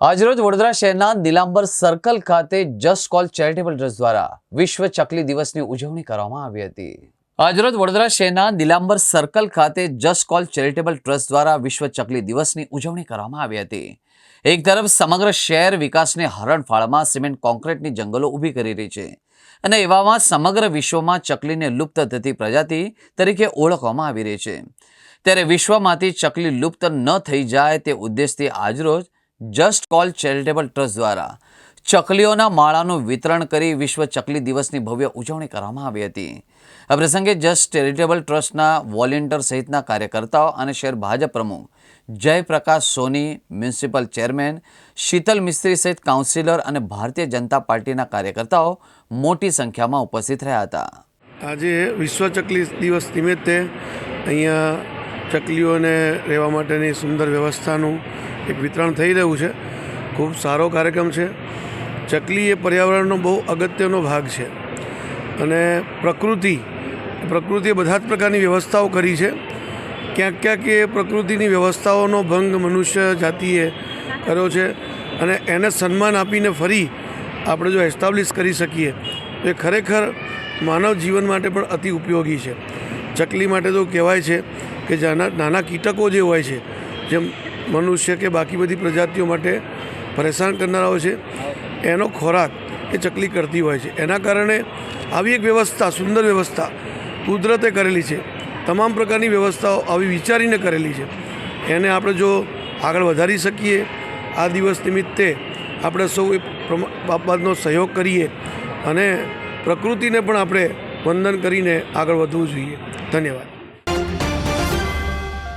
આજરોજ વડોદરા શહેરના નીલાંબર સર્કલ ખાતે જસ્ટ કોલ ચેરિટેબલ ટ્રસ્ટ દ્વારા વિશ્વ ચકલી દિવસની ઉજવણી કરવામાં આવી હતી. આજરોજ વડોદરા શહેરના નીલાંબર સર્કલ ખાતે જસ્ટ કોલ ચેરિટેબલ ટ્રસ્ટ દ્વારા વિશ્વ ચકલી દિવસની ઉજવણી કરવામાં આવી હતી. એક તરફ સમગ્ર શહેર વિકાસને હરણફાળમાં સિમેન્ટ કોન્ક્રીટની જંગલો ઊભી કરી રહી છે અને એવામાં સમગ્ર વિશ્વમાં ચકલીને લુપ્ત થતી પ્રજાતિ તરીકે ઓળખવામાં આવી રહી છે. ત્યારે વિશ્વમાંથી ચકલી લુપ્ત ન થઈ જાય તે ઉદ્દેશથી આજરોજ જસ્ટ કોલ ચેરિટેબલ ટ્રસ્ટ દ્વારા ચકલીઓના માળાનું વિતરણ કરી વિશ્વ ચકલી દિવસની ભવ્ય ઉજવણી કરવામાં આવી હતી. આ પ્રસંગે જસ્ટ ચેરિટેબલ ટ્રસ્ટના વોલેન્ટિયર સહિતના કાર્યકર્તાઓ અને શહેર ભાજપ પ્રમુખ જયપ્રકાશ સોની, મ્યુનિસિપલ ચેરમેન શીતલ મિસ્ત્રી સહિત કાઉન્સિલર અને ભારતીય જનતા પાર્ટીના કાર્યકર્તાઓ મોટી સંખ્યામાં ઉપસ્થિત રહ્યા હતા. આજે વિશ્વ ચકલી દિવસ નિમિત્તે અહીંયા ચકલીઓને રહેવા માટેની સુંદર વ્યવસ્થાનું એક વિતરણ થઈ રહ્યું છે. ખૂબ સારો કાર્યક્રમ છે. ચકલી એ પર્યાવરણનો બહુ અગત્યનો ભાગ છે. અને પ્રકૃતિ, પ્રકૃતિએ બધા જ પ્રકારની વ્યવસ્થાઓ કરી છે. ક્યાંક ક્યાંક એ પ્રકૃતિની વ્યવસ્થાઓનો ભંગ મનુષ્ય જાતિએ કર્યો છે અને એને સન્માન આપીને ફરી આપણે જો એસ્ટાબ્લિશ કરી શકીએ, તો એ ખરેખર માનવ જીવન માટે પણ અતિ ઉપયોગી છે. ચકલી માટે તો કહેવાય છે કે નાના નાના કીટકો જે હોય છે, જેમ મનુષ્ય કે બાકી બધી પ્રજાતિઓ માટે પરેશાન કરનારા હોય છે. એનો ખોરાક એ ચકલી કરતી હોય છે. એના કારણે આવી એક વ્યવસ્થા, સુંદર વ્યવસ્થા કુદરતે કરેલી છે. તમામ પ્રકારની વ્યવસ્થાઓ આવી વિચારીને કરેલી છે. એને આપણે જો આગળ વધારી શકીએ, આ દિવસ નિમિત્તે આપણે સૌ એ બાબતનો સહયોગ કરીએ અને પ્રકૃતિને પણ આપણે વંદન કરીને આગળ વધવું જોઈએ. ધન્યવાદ.